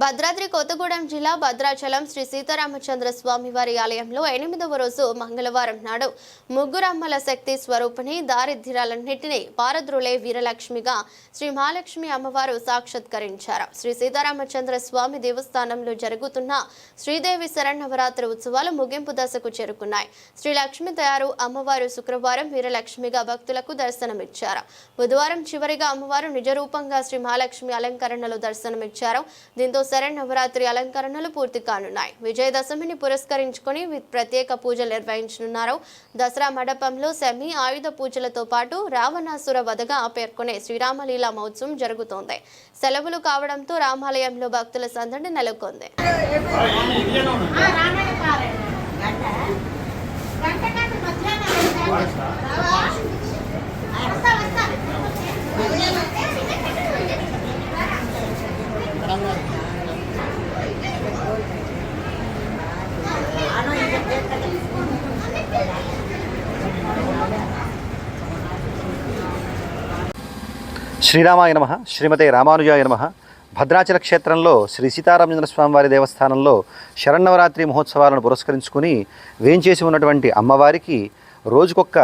భద్రాద్రి కొత్తగూడెం జిల్లా భద్రాచలం శ్రీ సీతారామచంద్ర స్వామి వారి ఆలయంలో ఎనిమిదవ రోజు మంగళవారం నాడు ముగ్గురమ్మల శక్తి స్వరూపిణి దారిద్ర్యాలన్నింటినీ పారద్రులే వీరలక్ష్మిగా శ్రీ మహాలక్ష్మి అమ్మవారు సాక్షాత్కరించారు. శ్రీ సీతారామచంద్ర స్వామి దేవస్థానంలో జరుగుతున్న శ్రీదేవి శరణవరాత్రి ఉత్సవాలు ముగింపు దశకు చేరుకున్నాయి. శ్రీ లక్ష్మి తయారు అమ్మవారు శుక్రవారం వీరలక్ష్మిగా భక్తులకు దర్శనమిచ్చారు. బుధవారం చివరిగా అమ్మవారు నిజరూపంగా శ్రీ మహాలక్ష్మి అలంకరణలో దర్శనమిచ్చారు. దీంతో శరణవరాత్రి అలంకరణలు పూర్తి కానున్నాయి. విజయదశమిని పురస్కరించుకొని ప్రత్యేక పూజలు నిర్వహించనున్నారు. దసరా మండపంలో సెమీ ఆయుధ పూజలతో పాటు రావణాసుర వధగా పేర్కొనే శ్రీరామలీలా మహోత్సవం జరుగుతోంది. సెలవులు కావడంతో రామాలయంలో భక్తుల సందడి నెలకొంది. శ్రీరామాయ నమ. శ్రీమతే రామానుజాయ నమ. భద్రాచల క్షేత్రంలో శ్రీ సీతారామచంద్ర స్వామి వారి దేవస్థానంలో శరన్నవరాత్రి మహోత్సవాలను పురస్కరించుకుని వేంచేసి ఉన్నటువంటి అమ్మవారికి రోజుకొక్క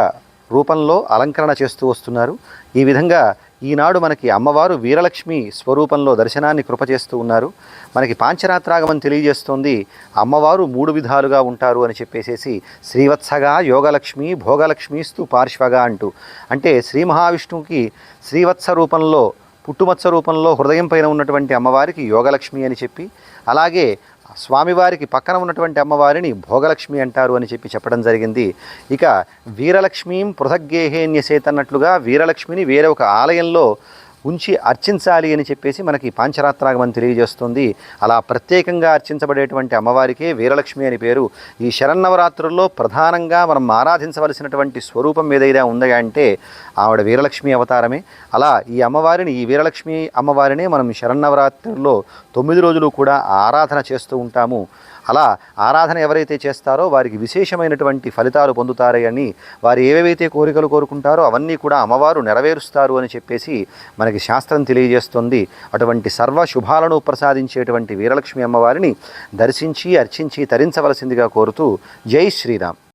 రూపంలో అలంకరణ చేస్తూ వస్తున్నారు. ఈ విధంగా ఈనాడు మనకి అమ్మవారు వీరలక్ష్మి స్వరూపంలో దర్శనాన్ని కృప చేస్తూ ఉన్నారు. మనకి పాంచరాత్రాగమం తెలియజేస్తోంది. అమ్మవారు మూడు విధాలుగా ఉంటారు అని చెప్పేసేసి శ్రీవత్సగా యోగలక్ష్మి భోగలక్ష్మిస్తూ పార్శ్వగా అంటూ. అంటే శ్రీ మహావిష్ణువుకి శ్రీవత్స రూపంలో పుట్టుమత్స రూపంలో హృదయం పైన ఉన్నటువంటి అమ్మవారికి యోగలక్ష్మి అని చెప్పి అలాగే స్వామివారికి పక్కన ఉన్నటువంటి అమ్మవారిని భోగలక్ష్మి అంటారు అని చెప్పి చెప్పడం జరిగింది. ఇక వీరలక్ష్మీం పృథగ్గేహేన్యసేతన్నట్లుగా వీరలక్ష్మిని వేరే ఒక ఆలయంలో ఉంచి అర్చించాలి అని చెప్పేసి మనకి పాంచరాత్రాగమం తెలియజేస్తుంది. అలా ప్రత్యేకంగా అర్చించబడేటువంటి అమ్మవారికే వీరలక్ష్మి అని పేరు. ఈ శరన్నవరాత్రుల్లో ప్రధానంగా మనం ఆరాధించవలసినటువంటి స్వరూపం ఏదైనా ఉందా అంటే ఆవిడ వీరలక్ష్మి అవతారమే. అలా ఈ అమ్మవారిని ఈ వీరలక్ష్మి అమ్మవారినే మనం శరన్నవరాత్రుల్లో తొమ్మిది రోజులు కూడా ఆరాధన చేస్తూ ఉంటాము. అలా ఆరాధన ఎవరైతే చేస్తారో వారికి విశేషమైనటువంటి ఫలితాలు పొందుతారని వారు ఏవేవైతే కోరికలు కోరుకుంటారో అవన్నీ కూడా అమ్మవారు నెరవేరుస్తారు అని చెప్పేసి మనకి మనకి శాస్త్రం తెలియజేస్తుంది. అటువంటి సర్వ శుభాలను ప్రసాదించేటువంటి వీరలక్ష్మి అమ్మవారిని దర్శించి అర్చించి తరించవలసిందిగా కోరుతూ జై శ్రీరామ్.